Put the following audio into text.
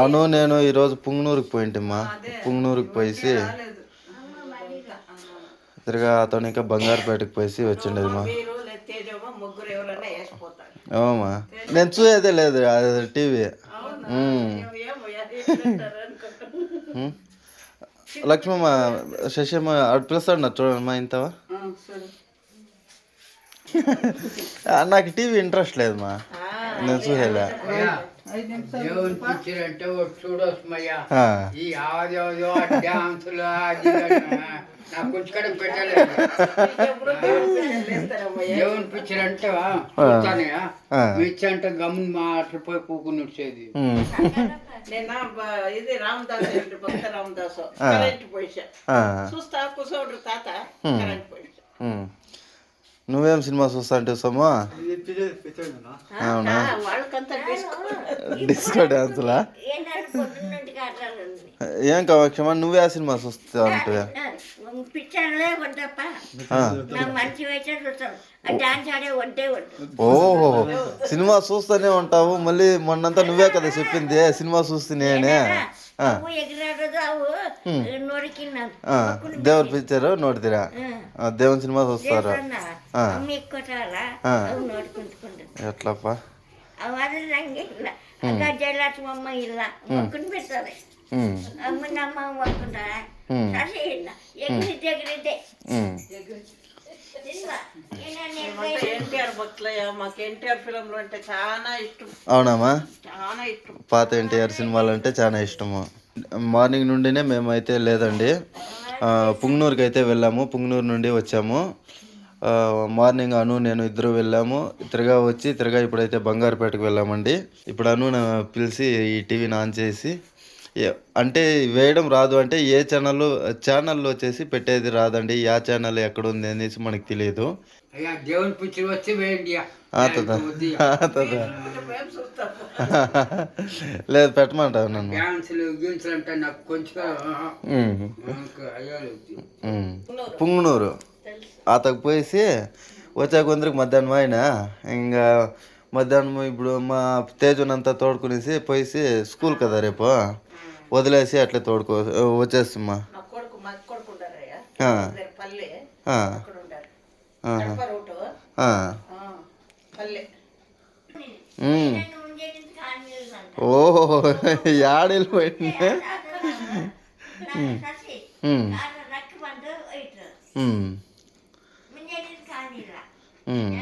అను నేను ఈరోజు పుంగనూరుకి పోయింటమ్మా. పుంగనూరుకి పోయేసి తిరగా అతను ఇంకా బంగారుపేటకి పోయేసి వచ్చిండేది మా. ఏమమ్మా నేను చూసేదే లేదు అది టీవీ. లక్ష్మమ్మ శశమ్మ అటు పిలుస్తాడు చూడమ్మా ఇంతవా? నాకు టీవీ ఇంట్రెస్ట్ లేదు మా నేను చూసేలే ఐదు నిమిషాలు దేవుని పిక్చర్ అంటే ఒకటి చూడొస్తామయ్యా ఈ ఆవదేవదో డ్యాన్సులు నాకు కొంచెం పెట్టలేదు. దేవుని పిక్చర్ అంటే చూస్తానయ్యా ఆ. మిర్చి అంటే గమ్మున మాట్లాడిపోయి కూకుని వచ్చేది. ఇది రామదాస్ భక్త రామదాసు. కరెంట్ పోయిసా. ఆ, చూస్తా కూర్చోడు తాత కరెంట్ పోయిసా. ఉమ్. నువ్వేం సినిమా చూస్తా అంటే సొమ్మా అవునా? డిస్కో డాన్సులా ఏం కావక్షమా నువ్వే ఆ సినిమా చూస్తా అంటే ఓహో సినిమా చూస్తూనే ఉంటావు మళ్ళీ మొన్నంతా నువ్వే కదా చెప్పింది సినిమా చూస్తూనే దేవుడు పిచ్చారు నోడితీరా దేవుని సినిమా చూస్తారు ఎట్లప్ప అవునమ్మా అవునామా? పాత ఎన్టీఆర్ సినిమాలు అంటే చాలా ఇష్టము. మార్నింగ్ నుండినే మేమైతే లేదండి. పుంగనూరుకి అయితే వెళ్ళాము. పుంగనూరు నుండి వచ్చాము. మార్నింగ్ అను నేను ఇద్దరు వెళ్ళాము. తిరగా వచ్చి తిరగా ఇప్పుడైతే బంగారుపేటకు వెళ్ళామండి. ఇప్పుడు అను పిలిచి ఈ టీవీని ఆన్ చేసి అంటే వేయడం రాదు అంటే ఏ ఛానల్ ఛానల్లో వచ్చేసి పెట్టేది రాదండి. ఆ ఛానల్ ఎక్కడ ఉంది అనేసి మనకు తెలియదు. దేవుని పిక్చర్ వచ్చి వేయండి. లేదు పెట్టమంటావు నన్ను. పుంగనూరు. అతకు పోయేసి వచ్చాక కొందరికి మధ్యాహ్నం ఆయన ఇంకా మధ్యాహ్నం ఇప్పుడు మా తేజునంతా తోడుకునేసి పోయేసి స్కూల్ కదా రేపు. వదిలేసి అట్లే తోడుకో వచ్చేస్తుమ్మా. ఓహో యాడెళ్ళిపోయింది ససి ఉమ్,